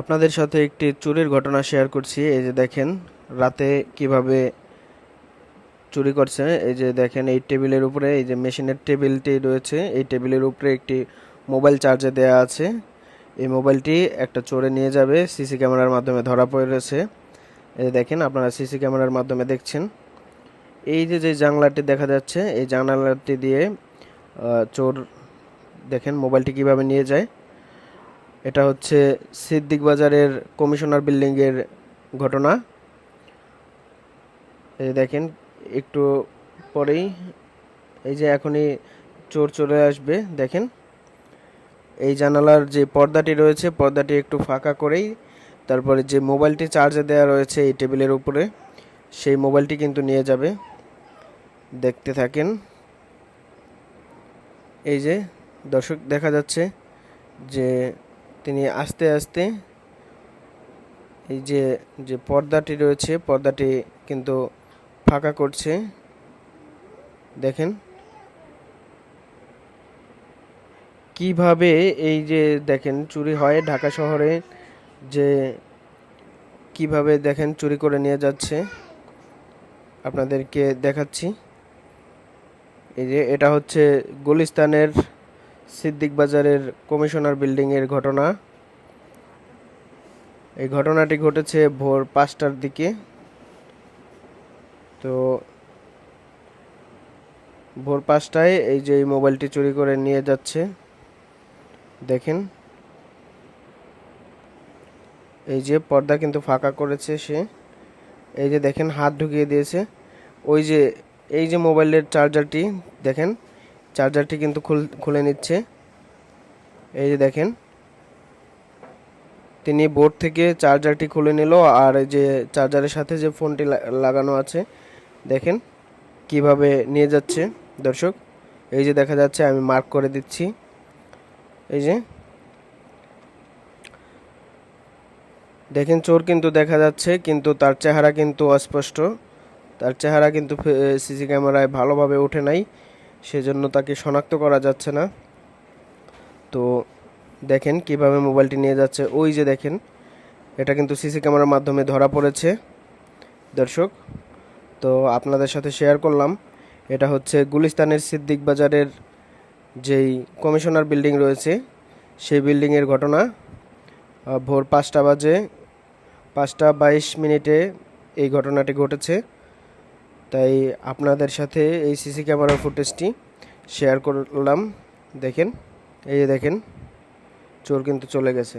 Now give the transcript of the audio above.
আপনাদের সাথে একটি চুরির ঘটনা শেয়ার করছি। এই যে দেখেন, রাতে কীভাবে চুরি করছে, এই যে দেখেন, এই টেবিলের উপরে, এই যে মেশিনের টেবিলটি রয়েছে, এই টেবিলের উপরে একটি মোবাইল চার্জে দেওয়া আছে। এই মোবাইলটি একটা চোরে নিয়ে যাবে, সিসি ক্যামেরার মাধ্যমে ধরা পড়েছে। এই দেখেন, আপনারা সিসি ক্যামেরার মাধ্যমে দেখছেন। এই যে যে জানলাটি দেখা যাচ্ছে, এই জানালাটি দিয়ে চোর দেখেন মোবাইলটি কীভাবে নিয়ে যায়। এটা হচ্ছে সিদ্দিক বাজারের কমিশনার বিল্ডিংয়ের ঘটনা। এই দেখেন, একটু পরেই এই যে এখনই চোর চলে আসবে, দেখেন। এই জানালার যে পর্দাটি রয়েছে, পর্দাটি একটু ফাঁকা করেই তারপরে যে মোবাইলটি চার্জে দেওয়া রয়েছে এই টেবিলের উপরে, সেই মোবাইলটি কিন্তু নিয়ে যাবে। দেখতে থাকেন। এই যে দর্শক দেখা যাচ্ছে যে তিনি আস্তে আস্তে এই যে যে পর্দাটি রয়েছে, পর্দাটি কিন্তু ফাঁকা করছে। দেখেন। কীভাবে এই যে, দেখেন, চুরি হয় ঢাকা শহরে, যে কীভাবে, দেখেন, চুরি করে নিয়ে যাচ্ছে। আপনাদেরকে দেখাচ্ছি। এই যে, এটা হচ্ছে গুলিস্তানের সিদ্দিক বাজারের কমিশনার বিল্ডিংয়ের ঘটনা। এই ঘটনাটি ঘটেছে ভোর পাঁচটার দিকে। তো ভোর পাঁচটায় এই যে মোবাইলটি চুরি করে নিয়ে যাচ্ছে, দেখেন। এই যে পর্দা কিন্তু ফাঁকা করেছে সে। এই যে দেখেন, হাত ঢুকিয়ে দিয়েছে। ওই যে, এই যে মোবাইলের চার্জারটি, দেখেন। চার্জারটি কিন্তু খুলে নিচ্ছে। এই যে দেখেন। তিনি বোর্ড থেকে চার্জারটি খুলে নিল আর এই যে চার্জারের সাথে যে ফোনটি লাগানো আছে, দেখেন কীভাবে নিয়ে যাচ্ছে দর্শক। এই যে দেখা যাচ্ছে, আমি মার্ক করে দিচ্ছি। এই যে। দেখেন, চোর কিন্তু দেখা যাচ্ছে, কিন্তু তার চেহারা কিন্তু অস্পষ্ট। তার চেহারা কিন্তু সিসি ক্যামেরায় ভালোভাবে ওঠে নাই। সেজন্য তাকে শনাক্ত করা যাচ্ছে না। তো দেখেন কীভাবে মোবাইলটি নিয়ে যাচ্ছে। ওই যে দেখেন, এটা কিন্তু সিসি ক্যামেরার মাধ্যমে ধরা পড়েছে। দর্শক, তো আপনাদের সাথে শেয়ার করলাম। এটা হচ্ছে গুলিস্তানের সিদ্দিক বাজারের যেই কমিশনার বিল্ডিং রয়েছে, সেই বিল্ডিংয়ের ঘটনা। ভোর পাঁচটা বাজে, পাঁচটা বাইশ মিনিটে এই ঘটনাটি ঘটেছে। তাই আপনাদের সাথে এই সিসি ক্যামেরার ফুটেজটি শেয়ার করলাম। দেখেন, এই দেখেন, চোর কিন্তু চলে গেছে।